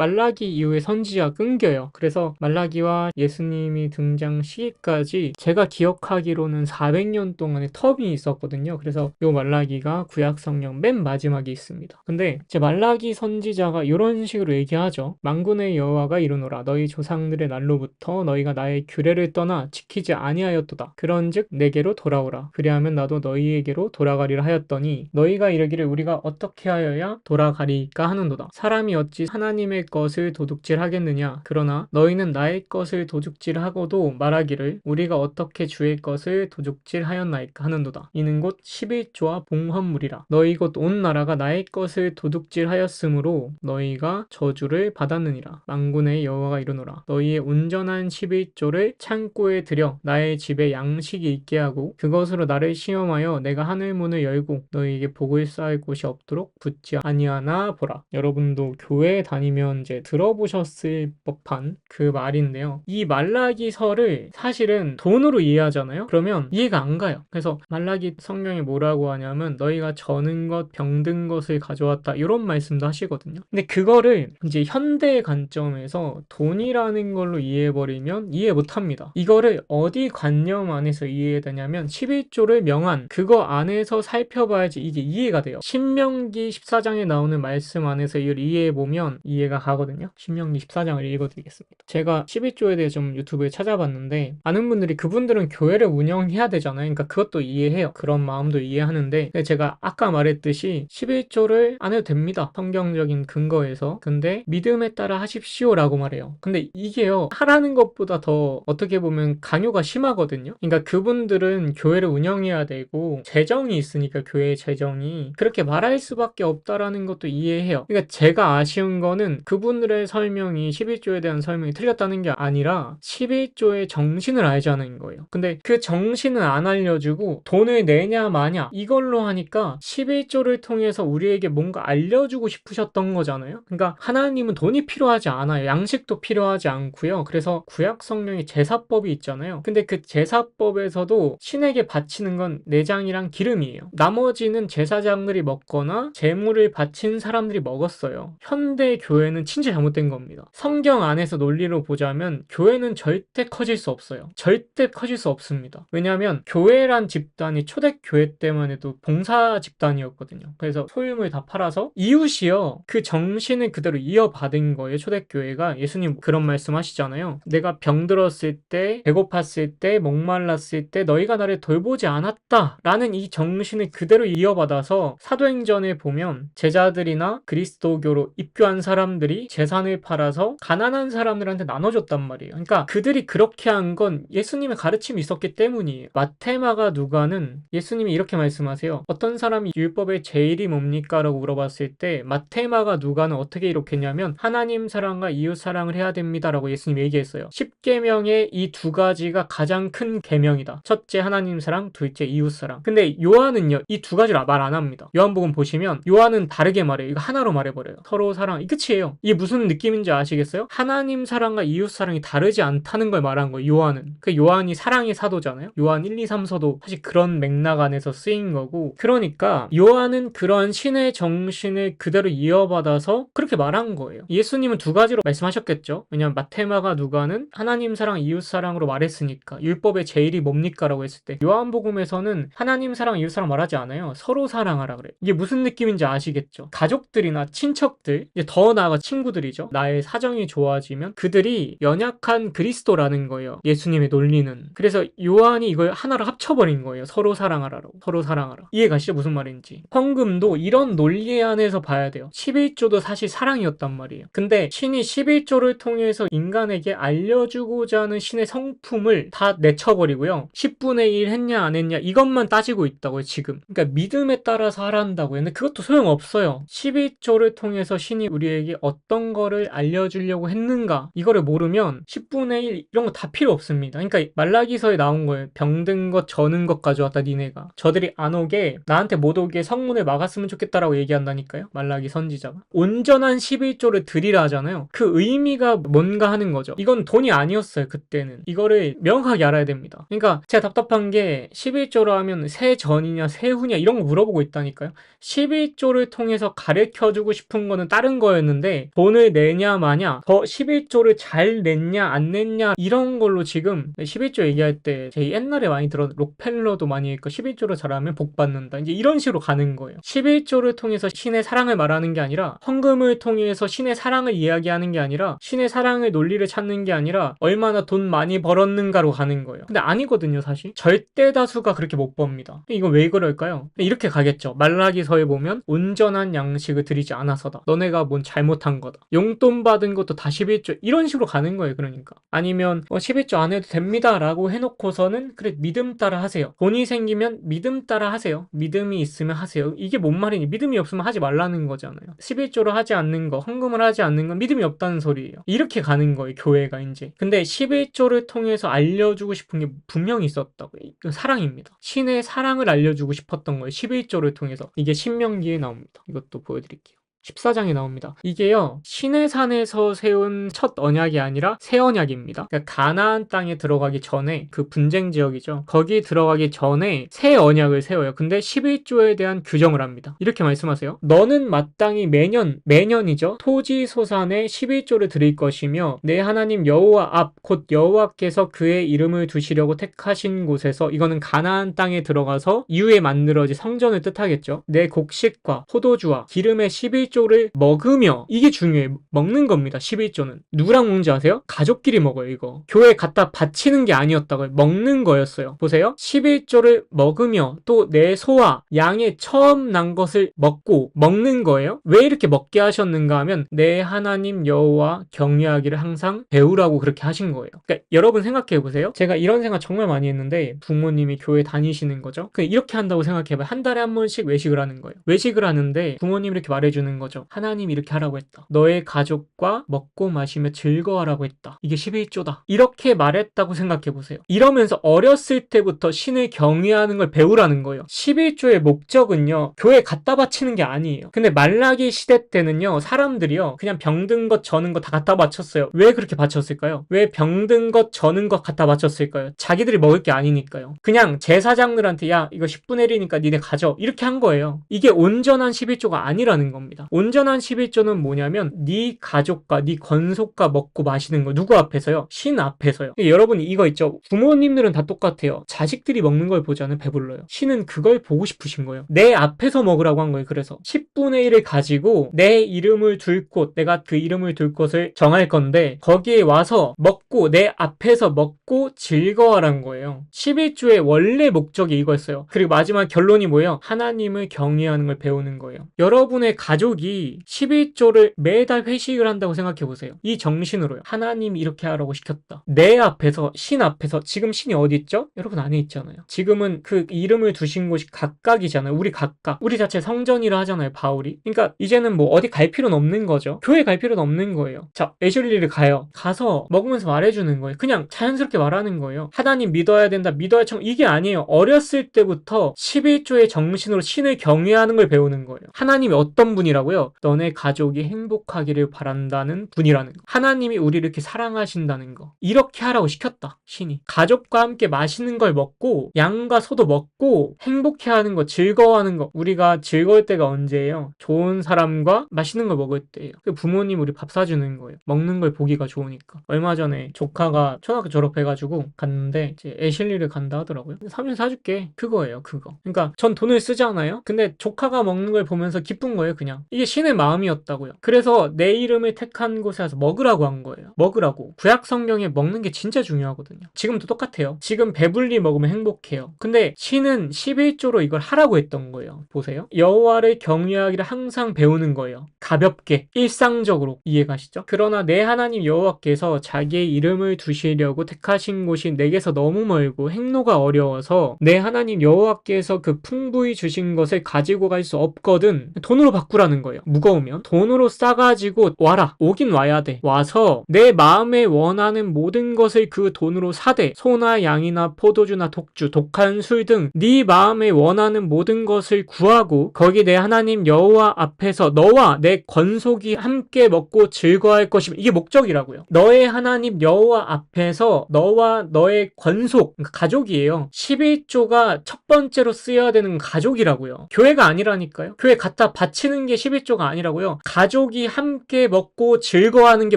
말라기 이후에 선지자가 끊겨요. 그래서 말라기와 예수님이 등장 시기까지 제가 기억하기로는 400년 동안의 텀이 있었거든요. 그래서 요 말라기가 구약 성령 맨 마지막에 있습니다. 근데 제 말라기 선지자가 이런 식으로 얘기하죠. 만군의 여호와가 이르노라 너희 조상들의 날로부터 너희가 나의 규례를 떠나 지키지 아니하였도다. 그런즉 내게로 돌아오라. 그리하면 나도 너희에게로 돌아가리라 하였더니 너희가 이르기를 우리가 어떻게 하여야 돌아가리까 하는도다. 사람이 어찌 하나님의 것을 도둑질 하겠느냐. 그러나 너희는 나의 것을 도둑질하고도 말하기를 우리가 어떻게 주의 것을 도둑질하였나이까 하는도다. 이는 곧 11조와 봉헌물이라. 너희 곧 온 나라가 나의 것을 도둑질하였으므로 너희가 저주를 받았느니라. 만군의 여호와가 이르노라. 너희의 온전한 11조를 창고에 들여 나의 집에 양식이 있게 하고 그것으로 나를 시험하여 내가 하늘 문을 열고 너희에게 복을 쌓을 곳이 없도록 붙지 아니하나 보라. 여러분도 교회 다니면 이제 들어보셨을 법한 그 말인데요. 이 말라기서를 사실은 돈으로 이해하잖아요. 그러면 이해가 안 가요. 그래서 말라기 성경이 뭐라고 하냐면 너희가 저는 것 병든 것을 가져왔다 이런 말씀도 하시거든요. 근데 그거를 이제 현대의 관점에서 돈이라는 걸로 이해해버리면 이해 못합니다. 이거를 어디 관념 안에서 이해해야 되냐면 11조를 명한 그거 안에서 살펴봐야지 이게 이해가 돼요. 신명기 14장에 나오는 말씀 안에서 이걸 이해해보면 이해가 가거든요. 신명기 14장을 읽어드리겠습니다. 제가 11조에 대해 좀 유튜브에 찾아봤는데 아는 분들이 그분들은 교회를 운영해야 되잖아요. 그러니까 그것도 이해해요. 그런 마음도 이해하는데 제가 아까 말했듯이 11조를 안 해도 됩니다. 성경적인 근거에서. 근데 믿음에 따라 하십시오라고 말해요. 근데 이게요. 하라는 것보다 더 어떻게 보면 강요가 심하거든요. 그러니까 그분들은 교회를 운영해야 되고 재정이 있으니까 교회의 재정이 그렇게 말할 수밖에 없다라는 것도 이해해요. 그러니까 제가 아쉬운 거는 그분들의 설명이 11조에 대한 설명이 틀렸다는 게 아니라 11조의 정신을 알자는 거예요. 근데 그 정신을 안 알려주고 돈을 내냐 마냐 이걸로 하니까 11조를 통해서 우리에게 뭔가 알려주고 싶으셨던 거잖아요. 그러니까 하나님은 돈이 필요하지 않아요. 양식도 필요하지 않고요. 그래서 구약 성령의 제사법이 있잖아요. 근데 그 제사법에서도 신에게 바치는 건 내장이랑 기름이에요. 나머지는 제사장들이 먹거나 재물을 바친 사람들이 먹었어요. 현대 교회는 진짜 잘못된 겁니다. 성경 안에서 논리로 보자면 교회는 절대 커질 수 없어요. 절대 커질 수 없습니다. 왜냐하면 교회란 집단이 초대교회 때만 해도 봉사 집단이었거든요. 그래서 소유물 다 팔아서 이웃이요. 그 정신을 그대로 이어받은 거예요. 초대교회가 예수님 그런 말씀 하시잖아요. 내가 병들었을 때, 배고팠을 때, 목말랐을 때 너희가 나를 돌보지 않았다. 라는 이 정신을 그대로 이어받아서 사도행전에 보면 제자들이나 그리스도교로 입교한 사람들이 재산을 팔아서 가난한 사람들한테 나눠줬단 말이에요. 그러니까 그들이 그렇게 한 건 예수님의 가르침이 있었기 때문이에요. 마테마가 누가는 예수님이 이렇게 말씀하세요. 어떤 사람이 율법의 제일이 뭡니까? 라고 물어봤을 때 마테마가 누가는 어떻게 이렇게 했냐면 하나님 사랑과 이웃 사랑을 해야 됩니다. 라고 예수님이 얘기했어요. 10계명의 이 두 가지가 가장 큰 계명이다. 첫째 하나님 사랑, 둘째 이웃 사랑. 근데 요한은요. 이 두 가지를 말 안 합니다. 요한복음 보시면 요한은 다르게 말해요. 이거 하나로 말해버려요. 서로 사랑. 이 끝이에요. 이게 무슨 느낌인지 아시겠어요? 하나님 사랑과 이웃 사랑이 다르지 않다는 걸 말한 거예요. 요한은. 그 요한이 사랑의 사도잖아요. 요한 1, 2, 3서도 사실 그런 맥락 안에서 쓰인 거고. 그러니까 요한은 그런 신의 정신을 그대로 이어받아서 그렇게 말한 거예요. 예수님은 두 가지로 말씀하셨겠죠. 왜냐면 마테마가 누가는 하나님 사랑, 이웃 사랑으로 말했으니까. 율법의 제일이 뭡니까? 라고 했을 때. 요한복음에서는 하나님 사랑, 이웃 사랑 말하지 않아요. 서로 사랑하라 그래요. 이게 무슨 느낌인지 아시겠죠? 가족들이나 친척들, 더 나아가 친구들이죠. 나의 사정이 좋아지면 그들이 연약한 그리스도라는 거예요. 예수님의 논리는. 그래서 요한이 이걸 하나로 합쳐버린 거예요. 서로 사랑하라로. 서로 사랑하라. 이해 가시죠? 무슨 말인지. 헌금도 이런 논리 안에서 봐야 돼요. 11조도 사실 사랑이었단 말이에요. 근데 신이 11조를 통해서 인간에게 알려주고자 하는 신의 성품을 다 내쳐버리고요. 10분의 1 했냐 안 했냐 이것만 따지고 있다고요. 지금. 그러니까 믿음에 따라서 하란다고요. 근데 그것도 소용없어요. 11조를 통해서 신이 우리에게 어떤 거를 알려주려고 했는가 이거를 모르면 10분의 1 이런 거 다 필요 없습니다. 그러니까 말라기서에 나온 거예요. 병든 것 저는 것 가져왔다 니네가. 저들이 안 오게 나한테 못 오게 성문을 막았으면 좋겠다라고 얘기한다니까요. 말라기 선지자가. 온전한 11조를 드리라 하잖아요. 그 의미가 뭔가 하는 거죠. 이건 돈이 아니었어요. 그때는. 이거를 명확하게 알아야 됩니다. 그러니까 제가 답답한 게 11조로 하면 새 전이냐 새 후냐 이런 거 물어보고 있다니까요. 11조를 통해서 가르쳐주고 싶은 거는 다른 거였는데 돈을 내냐 마냐 더 11조를 잘 냈냐 안 냈냐 이런 걸로 지금 11조 얘기할 때 제 옛날에 많이 들었 록펠러도 많이 했고 11조를 잘하면 복 받는다. 이제 이런 식으로 가는 거예요. 11조를 통해서 신의 사랑을 말하는 게 아니라 헌금을 통해서 신의 사랑을 이야기하는 게 아니라 신의 사랑의 논리를 찾는 게 아니라 얼마나 돈 많이 벌었는가로 가는 거예요. 근데 아니거든요 사실. 절대 다수가 그렇게 못 법니다. 이거 왜 그럴까요? 이렇게 가겠죠. 말라기서에 보면 온전한 양식을 드리지 않아서다. 너네가 뭔 잘못한 거다. 용돈 받은 것도 다 11조 이런 식으로 가는 거예요 그러니까. 아니면 어, 11조 안 해도 됩니다 라고 해놓고서는 그래 믿음 따라 하세요. 돈이 생기면 믿음 따라 하세요. 믿음이 있으면 하세요. 이게 뭔 말이니? 믿음이 없으면 하지 말라는 거잖아요. 11조를 하지 않는 거 헌금을 하지 않는 건 믿음이 없다는 소리예요. 이렇게 가는 거예요 교회가 이제. 근데 11조를 통해서 알려주고 싶은 게 분명히 있었다고. 이건 사랑입니다. 신의 사랑을 알려주고 싶었던 거예요 11조를 통해서. 이게 신명기에 나옵니다. 이것도 보여드릴게요 14장에 나옵니다. 이게요, 시내산에서 세운 첫 언약이 아니라 새 언약입니다. 그러니까 가나안 땅에 들어가기 전에 그 분쟁 지역이죠. 거기 들어가기 전에 새 언약을 세워요. 근데 11조에 대한 규정을 합니다. 이렇게 말씀하세요. 너는 마땅히 매년, 매년이죠. 토지 소산에 11조를 드릴 것이며 내 하나님 여호와 앞, 곧 여호와께서 그의 이름을 두시려고 택하신 곳에서 이거는 가나안 땅에 들어가서 이후에 만들어진 성전을 뜻하겠죠. 내 곡식과 포도주와 기름의 11 11조를 먹으며 이게 중요해. 먹는 겁니다 11조는. 누구랑 먹는지 아세요? 가족끼리 먹어요 이거. 교회 갖다 바치는 게 아니었다고요. 먹는 거였어요. 보세요. 11조를 먹으며 또 내 소와 양의 처음 난 것을 먹고 먹는 거예요? 왜 이렇게 먹게 하셨는가 하면 내 하나님 여호와 경외하기를 항상 배우라고 그렇게 하신 거예요. 그러니까 여러분 생각해 보세요. 제가 이런 생각 정말 많이 했는데 부모님이 교회 다니시는 거죠? 그 이렇게 한다고 생각해봐 한 달에 한 번씩 외식을 하는 거예요. 외식을 하는데 부모님이 이렇게 말해주는 거죠. 하나님 이렇게 하라고 했다. 너의 가족과 먹고 마시며 즐거워하라고 했다. 이게 11조다. 이렇게 말했다고 생각해 보세요. 이러면서 어렸을 때부터 신을 경외하는 걸 배우라는 거예요. 11조의 목적은요. 교회 갖다 바치는 게 아니에요. 근데 말라기 시대 때는요. 사람들이요. 그냥 병든 것 저는 것다 갖다 바쳤어요. 왜 그렇게 바쳤을까요? 왜 병든 것 저는 것 갖다 바쳤을까요? 자기들이 먹을 게 아니니까요. 그냥 제사장들한테 야 이거 10분의 1이니까 니네 가져. 이렇게 한 거예요. 이게 온전한 11조가 아니라는 겁니다. 온전한 11조는 뭐냐면 네 가족과 네 건속과 먹고 마시는 거 누구 앞에서요? 신 앞에서요. 여러분 이거 있죠? 부모님들은 다 똑같아요. 자식들이 먹는 걸 보자는 배불러요. 신은 그걸 보고 싶으신 거예요. 내 앞에서 먹으라고 한 거예요. 그래서 10분의 1을 가지고 내 이름을 둘 곳, 내가 그 이름을 둘 곳을 정할 건데 거기에 와서 먹고 내 앞에서 먹고 즐거워라는 거예요. 11조의 원래 목적이 이거였어요. 그리고 마지막 결론이 뭐예요? 하나님을 경외하는 걸 배우는 거예요. 여러분의 가족이 11조를 매달 회식을 한다고 생각해 보세요. 이 정신으로요. 하나님이 이렇게 하라고 시켰다. 내 앞에서 신 앞에서 지금 신이 어디 있죠? 여러분 안에 있잖아요. 지금은 그 이름을 두신 곳이 각각이잖아요. 우리 각각. 우리 자체 성전이라 하잖아요. 바울이. 그러니까 이제는 뭐 어디 갈 필요는 없는 거죠. 교회 갈 필요는 없는 거예요. 자, 애슐리를 가요. 가서 먹으면서 말해주는 거예요. 그냥 자연스럽게 말하는 거예요. 하나님 믿어야 된다. 믿어야 청 이게 아니에요. 어렸을 때부터 11조의 정신으로 신을 경외하는 걸 배우는 거예요. 하나님이 어떤 분이라고 요? 너네 가족이 행복하기를 바란다는 분이라는 거. 하나님이 우리를 이렇게 사랑하신다는 거. 이렇게 하라고 시켰다. 신이. 가족과 함께 맛있는 걸 먹고 양과 소도 먹고 행복해 하는 거, 즐거워하는 거. 우리가 즐거울 때가 언제예요? 좋은 사람과 맛있는 걸 먹을 때예요. 그 부모님 우리 밥 사주는 거예요. 먹는 걸 보기가 좋으니까. 얼마 전에 조카가 초등학교 졸업해가지고 갔는데 이제 애슐리를 간다 하더라고요. 삼촌 사줄게. 그거예요, 그거. 그러니까 전 돈을 쓰잖아요. 근데 조카가 먹는 걸 보면서 기쁜 거예요, 그냥. 이게 신의 마음이었다고요. 그래서 내 이름을 택한 곳에 와서 먹으라고 한 거예요. 먹으라고. 구약 성경에 먹는 게 진짜 중요하거든요. 지금도 똑같아요. 지금 배불리 먹으면 행복해요. 근데 신은 11조로 이걸 하라고 했던 거예요. 보세요. 여호와를 경외하기를 항상 배우는 거예요. 가볍게, 일상적으로 이해가시죠? 그러나 내 하나님 여호와께서 자기의 이름을 두시려고 택하신 곳이 내게서 너무 멀고 행로가 어려워서 내 하나님 여호와께서 그 풍부히 주신 것을 가지고 갈 수 없거든 돈으로 바꾸라는 거예요. 무거우면 돈으로 싸가지고 와라. 오긴 와야 돼. 와서 내 마음에 원하는 모든 것을 그 돈으로 사되 소나 양이나 포도주나 독주, 독한 술 등 네 마음에 원하는 모든 것을 구하고 거기 내 하나님 여호와 앞에서 너와 내 건속이 함께 먹고 즐거워할 것이며 이게 목적이라고요. 너의 하나님 여호와 앞에서 너와 너의 건속 그러니까 가족이에요. 11조가 첫 번째로 쓰여야 되는 가족이라고요. 교회가 아니라니까요. 교회 갖다 바치는 게 11조가 아니라고요. 가족이 함께 먹고 즐거워하는 게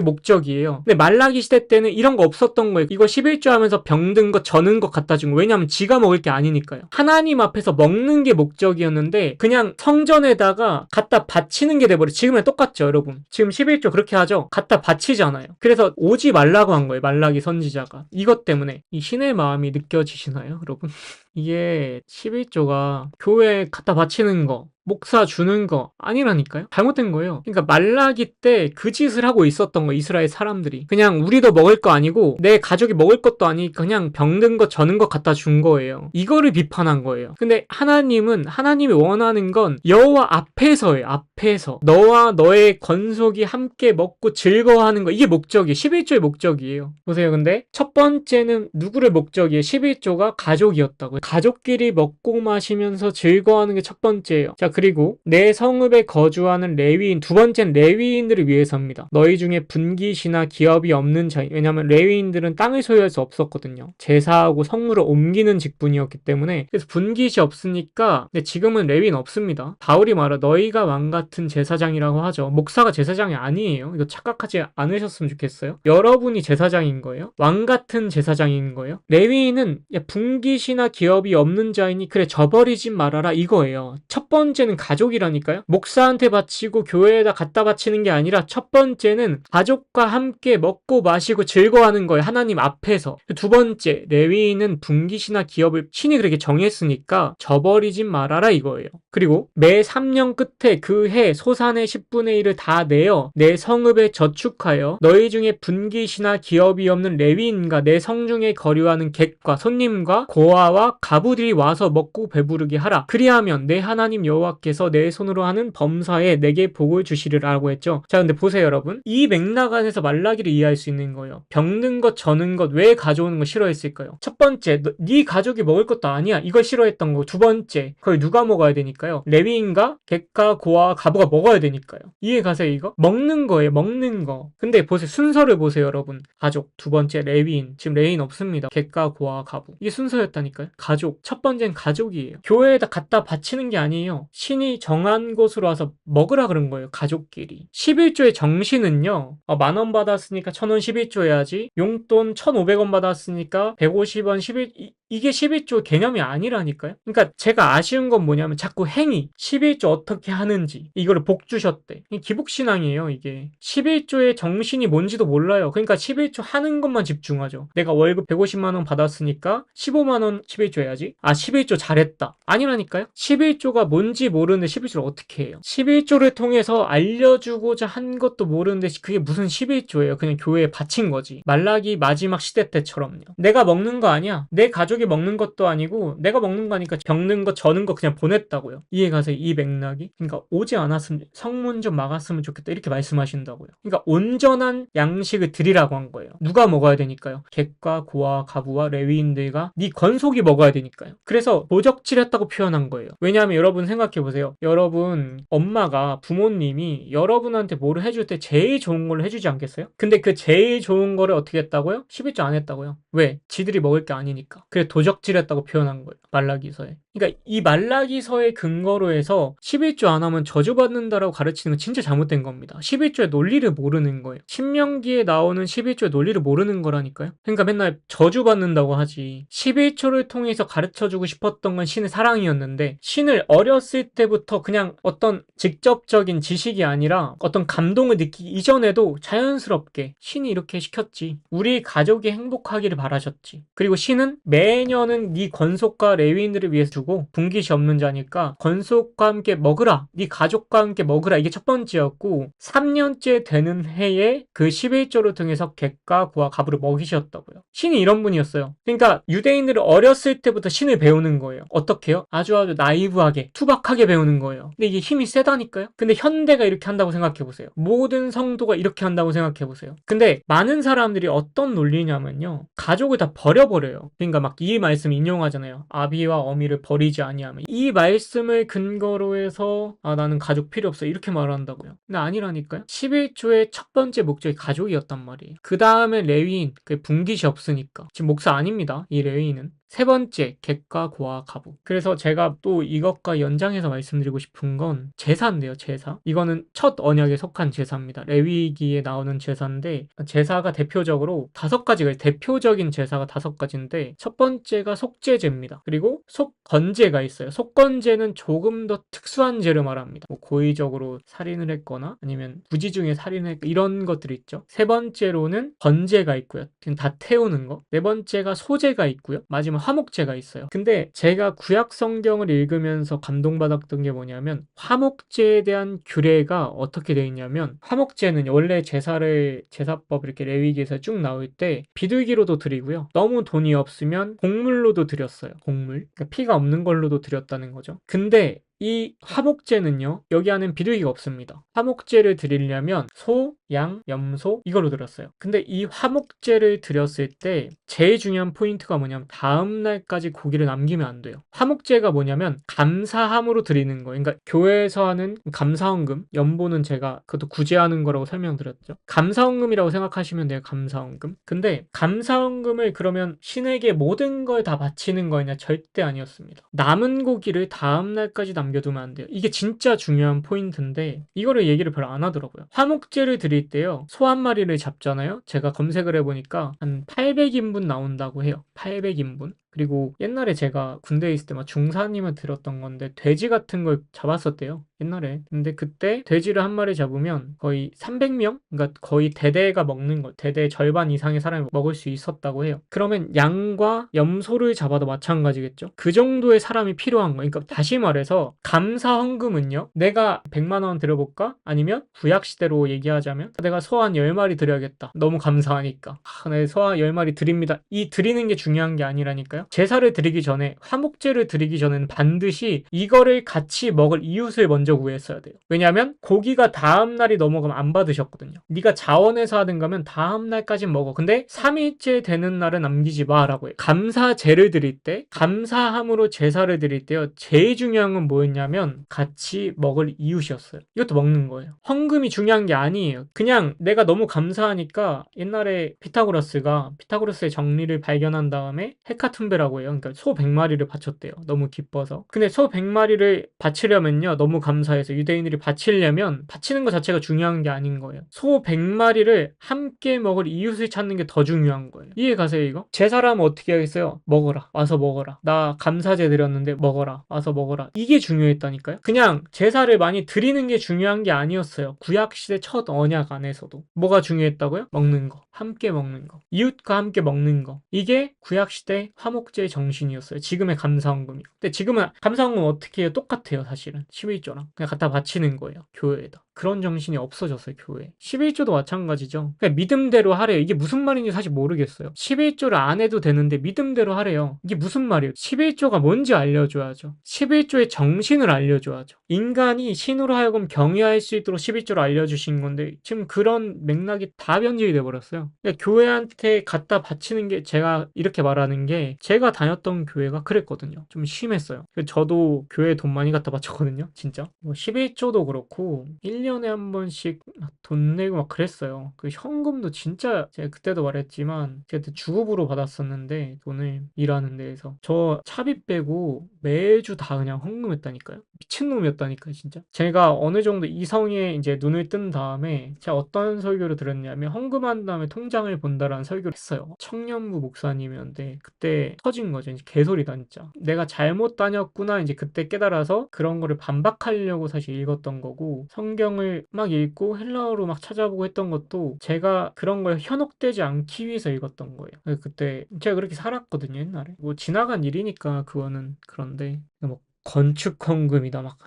목적이에요. 근데 말라기 시대 때는 이런 거 없었던 거예요. 이거 11조 하면서 병든 거 저는 거 갖다 준 거. 왜냐면 지가 먹을 게 아니니까요. 하나님 앞에서 먹는 게 목적이었는데 그냥 성전에다가 갖다 바치는 게 돼버려. 지금은 똑같죠, 여러분. 지금 11조 그렇게 하죠. 갖다 바치잖아요. 그래서 오지 말라고 한 거예요. 말라기 선지자가. 이것 때문에 이 신의 마음이 느껴지시나요, 여러분? 이게 11조가 교회에 갖다 바치는 거, 목사 주는 거 아니라니까요? 잘못된 거예요. 그러니까 말라기 때 그 짓을 하고 있었던 거 이스라엘 사람들이 그냥 우리도 먹을 거 아니고 내 가족이 먹을 것도 아니 그냥 병든 거 저는 거 갖다 준 거예요. 이거를 비판한 거예요. 근데 하나님은 하나님이 원하는 건 여호와 앞에서예요. 앞에서 너와 너의 건속이 함께 먹고 즐거워하는 거 이게 목적이에요. 11조의 목적이에요. 보세요. 근데 첫 번째는 누구를 목적이에요? 11조가 가족이었다고요. 가족끼리 먹고 마시면서 즐거워하는 게 첫 번째예요. 자, 그리고 내 성읍에 거주하는 레위인, 두 번째는 레위인들을 위해서입니다. 너희 중에 분깃이나 기업이 없는 자인, 왜냐하면 레위인들은 땅을 소유할 수 없었거든요. 제사하고 성물을 옮기는 직분이었기 때문에 그래서 분깃이 없으니까 근데 지금은 레위인 없습니다. 바울이 말하 너희가 왕 같은 제사장이라고 하죠. 목사가 제사장이 아니에요. 이거 착각하지 않으셨으면 좋겠어요. 여러분이 제사장인 거예요. 왕 같은 제사장인 거예요. 레위인은 야, 분깃이나 기업이 없는 자이니 그래 저버리지 말아라 이거예요. 첫 번째 는 가족이라니까요. 목사한테 바치고 교회에다 갖다 바치는 게 아니라 첫 번째는 가족과 함께 먹고 마시고 즐거워하는 거예요. 하나님 앞에서. 두 번째, 레위인은 분깃이나 기업을 신이 그렇게 정했으니까 저버리지 말아라 이거예요. 그리고 매 3년 끝에 그 해 소산의 10분의 1을 다 내어 내 성읍에 저축하여 너희 중에 분깃이나 기업이 없는 레위인과 내 성중에 거류하는 객과 손님과 고아와 가부들이 와서 먹고 배부르게 하라. 그리하면 내 하나님 여호와 께서 내 손으로 하는 범사에 내게 복을 주시리라고 했죠. 자, 근데 보세요, 여러분. 이 맥락 안에서 말라기를 이해할 수 있는 거예요. 병든 것, 저는 것, 왜 가져오는 거 싫어했을까요? 첫 번째, 너, 네 가족이 먹을 것도 아니야. 이걸 싫어했던 거. 두 번째, 그걸 누가 먹어야 되니까요? 레위인과 객과 고아 가부가 먹어야 되니까요. 이해 가세요, 이거? 먹는 거예요, 먹는 거. 근데 보세요, 순서를 보세요, 여러분. 가족, 두 번째 레위인. 지금 레위인 없습니다. 객과 고아 가부. 이게 순서였다니까요. 가족. 첫 번째는 가족이에요. 교회에다 갖다 바치는 게 아니에요. 신이 정한 곳으로 와서 먹으라 그런 거예요. 가족끼리. 11조의 정신은요. 어, 만원 받았으니까 천원 11조 해야지. 용돈 1,500원 받았으니까 150원 11 이, 이게 11조 개념이 아니라니까요. 그러니까 제가 아쉬운 건 뭐냐면 자꾸 행위 11조 어떻게 하는지 이거를 복 주셨대. 이게 기복신앙이에요, 이게. 11조의 정신이 뭔지도 몰라요. 그러니까 11조 하는 것만 집중하죠. 내가 월급 150만 원 받았으니까 15만 원 11조 해야지. 아, 11조 잘했다. 아니라니까요. 11조가 뭔지 모르는데 11조를 어떻게 해요? 11조를 통해서 알려주고자 한 것도 모르는데 그게 무슨 11조예요? 그냥 교회에 바친 거지. 말라기 마지막 시대 때처럼요. 내가 먹는 거 아니야. 내 가족 이 먹는 것도 아니고 내가 먹는 거니까 병는 거 저는 거 그냥 보냈다고요. 이해 가세요? 이 맥락이? 그러니까 오지 않았으면 성문 좀 막았으면 좋겠다 이렇게 말씀하신다고요. 그러니까 온전한 양식을 드리라고 한 거예요. 누가 먹어야 되니까요? 객과 고아 가부와 레위인들과 네 건속이 먹어야 되니까요. 그래서 도적질했다고 표현한 거예요. 왜냐하면 여러분 생각해 보세요. 여러분 엄마가 부모님이 여러분한테 뭐를 해줄 때 제일 좋은 걸 해주지 않겠어요? 근데 그 제일 좋은 거를 어떻게 했다고요? 11조 안 했다고요. 왜? 지들이 먹을 게 아니니까. 그래 도적질했다고 표현한 거예요. 말라기서에. 그러니까 이 말라기서의 근거로 해서 11조 안 하면 저주받는다라고 가르치는 건 진짜 잘못된 겁니다. 11조의 논리를 모르는 거예요. 신명기에 나오는 11조의 논리를 모르는 거라니까요. 그러니까 맨날 저주받는다고 하지. 11조를 통해서 가르쳐주고 싶었던 건 신의 사랑이었는데 신을 어렸을 때부터 그냥 어떤 직접적인 지식이 아니라 어떤 감동을 느끼기 이전에도 자연스럽게 신이 이렇게 시켰지. 우리 가족이 행복하기를 바라셨지. 그리고 신은 매년은 네 건속과 레위인들을 위해서 주고 분깃이 없는 자니까 건속과 함께 먹으라. 네 가족과 함께 먹으라. 이게 첫 번째였고 3년째 되는 해에 그 11조를 통해서 객과 고아 가부를 먹이셨다고요. 신이 이런 분이었어요. 그러니까 유대인들은 어렸을 때부터 신을 배우는 거예요. 어떻게요? 아주 아주 나이브하게 투박하게 배우는 거예요. 근데 이게 힘이 세다니까요? 근데 현대가 이렇게 한다고 생각해 보세요. 모든 성도가 이렇게 한다고 생각해 보세요. 근데 많은 사람들이 어떤 논리냐면요. 가족을 다 버려버려요. 그러니까 막 이 말씀 인용하잖아요. 아비와 어미를 버 리지 아니하면 이 말씀을 근거로 해서 아 나는 가족 필요 없어 이렇게 말한다고요. 근데 아니라니까요. 11조의 첫 번째 목적이 가족이었단 말이에요. 그 다음에 레위인 그 분깃이 없으니까 지금 목사 아닙니다. 이 레위인은 세 번째, 객과 고와 가부. 그래서 제가 또 이것과 연장해서 말씀드리고 싶은 건 제사인데요, 제사. 이거는 첫 언약에 속한 제사입니다. 레위기에 나오는 제사인데 제사가 대표적으로 다섯 가지가 있어요. 대표적인 제사가 다섯 가지인데 첫 번째가 속죄제입니다. 그리고 속건제가 있어요. 속건제는 조금 더 특수한 죄를 말합니다. 뭐 고의적으로 살인을 했거나 아니면 부지 중에 살인을 했 이런 것들이 있죠. 세 번째로는 번제가 있고요. 그냥 다 태우는 거. 네 번째가 소제가 있고요. 마지막 화목제가 있어요. 근데 제가 구약 성경을 읽으면서 감동받았던 게 뭐냐면 화목제에 대한 규례가 어떻게 되어 있냐면 화목제는 원래 제사를 제사법 이렇게 레위기에서 쭉 나올 때 비둘기로도 드리고요. 너무 돈이 없으면 곡물로도 드렸어요. 곡물. 그러니까 피가 없는 걸로도 드렸다는 거죠. 근데 이 화목제는요, 여기 안엔 비둘기가 없습니다. 화목제를 드리려면 소, 양, 염소 이걸로 드렸어요. 근데 이 화목제를 드렸을 때 제일 중요한 포인트가 뭐냐면 다음 날까지 고기를 남기면 안 돼요. 화목제가 뭐냐면 감사함으로 드리는 거예요. 그러니까 교회에서 하는 감사헌금, 연보는 제가 그것도 구제하는 거라고 설명드렸죠. 감사헌금이라고 생각하시면 돼요. 감사헌금. 근데 감사헌금을 그러면 신에게 모든 걸 다 바치는 거냐 절대 아니었습니다. 남은 고기를 다음 날까지 남겨두면 안 돼요. 이게 진짜 중요한 포인트인데 이거를 얘기를 별로 안 하더라고요. 화목제를 드릴 때요. 소 한 마리를 잡잖아요. 제가 검색을 해보니까 한 800인분 나온다고 해요. 800인분. 그리고 옛날에 제가 군대에 있을 때 막 중사님을 들었던 건데 돼지 같은 걸 잡았었대요. 옛날에. 근데 그때 돼지를 한 마리 잡으면 거의 300명? 그러니까 거의 대대가 먹는 거, 대대 절반 이상의 사람이 먹을 수 있었다고 해요. 그러면 양과 염소를 잡아도 마찬가지겠죠? 그 정도의 사람이 필요한 거. 그러니까 다시 말해서 감사 헌금은요. 내가 100만 원 드려볼까? 아니면 구약 시대로 얘기하자면 내가 소 한 10마리 드려야겠다. 너무 감사하니까. 아, 네, 소 한 10마리 드립니다. 이 드리는 게 중요한 게 아니라니까요. 제사를 드리기 전에 화목제를 드리기 전에는 반드시 이거를 같이 먹을 이웃을 먼저 구했어야 돼요. 왜냐하면 고기가 다음 날이 넘어가면 안 받으셨거든요. 네가 자원해서 하든 가면 다음 날까지 먹어. 근데 3일째 되는 날은 남기지 마라고 해요. 감사제를 드릴 때 감사함으로 제사를 드릴 때요. 제일 중요한 건 뭐였냐면 같이 먹을 이웃이었어요. 이것도 먹는 거예요. 헌금이 중요한 게 아니에요. 그냥 내가 너무 감사하니까 옛날에 피타고라스가 피타고라스의 정리를 발견한 다음에 헤카툼베 라고 해요. 그러니까 소 100마리를 바쳤대요. 너무 기뻐서. 근데 소 100마리를 바치려면요. 너무 감사해서 유대인들이 바치려면 바치는 것 자체가 중요한 게 아닌 거예요. 소 100마리를 함께 먹을 이웃을 찾는 게 더 중요한 거예요. 이해 가세요, 이거? 제사라면 어떻게 하겠어요? 먹어라. 와서 먹어라. 나 감사제 드렸는데 먹어라. 와서 먹어라. 이게 중요했다니까요. 그냥 제사를 많이 드리는 게 중요한 게 아니었어요. 구약 시대 첫 언약 안에서도. 뭐가 중요했다고요? 먹는 거. 함께 먹는 거. 이웃과 함께 먹는 거. 이게 구약 시대 화목 제의 정신이었어요. 지금의 감사헌금이요. 근데 지금은 감사헌금 어떻게 해요? 똑같아요, 사실은. 11조랑. 그냥 갖다 바치는 거예요. 교회에다. 그런 정신이 없어졌어요, 교회. 11조도 마찬가지죠. 그냥 믿음대로 하래요. 이게 무슨 말인지 사실 모르겠어요. 11조를 안 해도 되는데 믿음대로 하래요. 이게 무슨 말이에요? 11조가 뭔지 알려줘야죠. 11조의 정신을 알려줘야죠. 인간이 신으로 하여금 경외할 수 있도록 11조를 알려주신 건데 지금 그런 맥락이 다 변질이 돼버렸어요. 그러니까 교회한테 갖다 바치는 게 제가 이렇게 말하는 게 제가 다녔던 교회가 그랬거든요. 좀 심했어요. 저도 교회에 돈 많이 갖다 바쳤거든요. 진짜. 뭐 11조도 그렇고 1 년에 한 번씩 돈 내고 막 그랬어요. 그 현금도 진짜 제가 그때도 말했지만 제가 그때 주급으로 받았었는데 돈을 일하는 데에서 저 차비 빼고 매주 다 그냥 헌금했다니까요. 미친놈이었다니까요, 진짜. 제가 어느 정도 이성에 이제 눈을 뜬 다음에 제가 어떤 설교를 들었냐면 헌금한 다음에 통장을 본다라는 설교를 했어요. 청년부 목사님이었는데 그때 터진 거죠. 이제 개소리다 진짜. 내가 잘못 다녔구나 이제 그때 깨달아서 그런 거를 반박하려고 사실 읽었던 거고 성경 을 막 읽고 헬라어로 막 찾아보고 했던 것도 제가 그런 거에 현혹되지 않기 위해서 읽었던 거예요. 그때 제가 그렇게 살았거든요, 옛날에. 뭐 지나간 일이니까 그거는 그런데 뭐 건축 헌금이다 막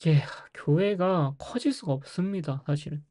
이게 교회가 커질 수가 없습니다, 사실은.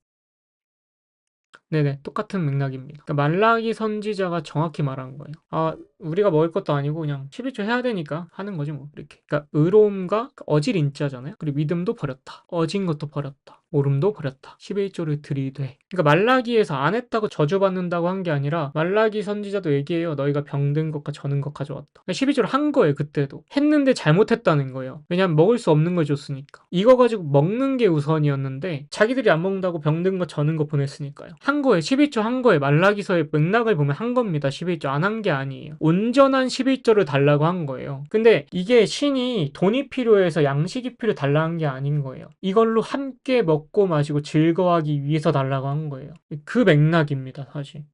네네, 똑같은 맥락입니다. 그러니까 말라기 선지자가 정확히 말한 거예요. 아, 우리가 먹을 것도 아니고 그냥 11조 해야 되니까 하는 거지 뭐 이렇게. 그러니까 의로움과 어질 인자잖아요. 그리고 믿음도 버렸다. 어진 것도 버렸다. 오름도 버렸다. 11조를 들이되. 그러니까 말라기에서 안 했다고 저주받는다고 한 게 아니라 말라기 선지자도 얘기해요. 너희가 병든 것과 저는 것 가져왔다. 그러니까 12조를 한 거예요. 그때도. 했는데 잘못했다는 거예요. 왜냐면 먹을 수 없는 걸 줬으니까. 이거 가지고 먹는 게 우선이었는데 자기들이 안 먹는다고 병든 거 저는 거 보냈으니까요. 한 거예요. 11조 한 거예요. 말라기서의 맥락을 보면 한 겁니다. 11조 안 한 게 아니에요. 온전한 11조를 달라고 한 거예요. 근데 이게 신이 돈이 필요해서 양식이 필요 달라는 게 아닌 거예요. 이걸로 함께 먹고 마시고 즐거워하기 위해서 달라고 한 거예요. 그 맥락입니다, 사실.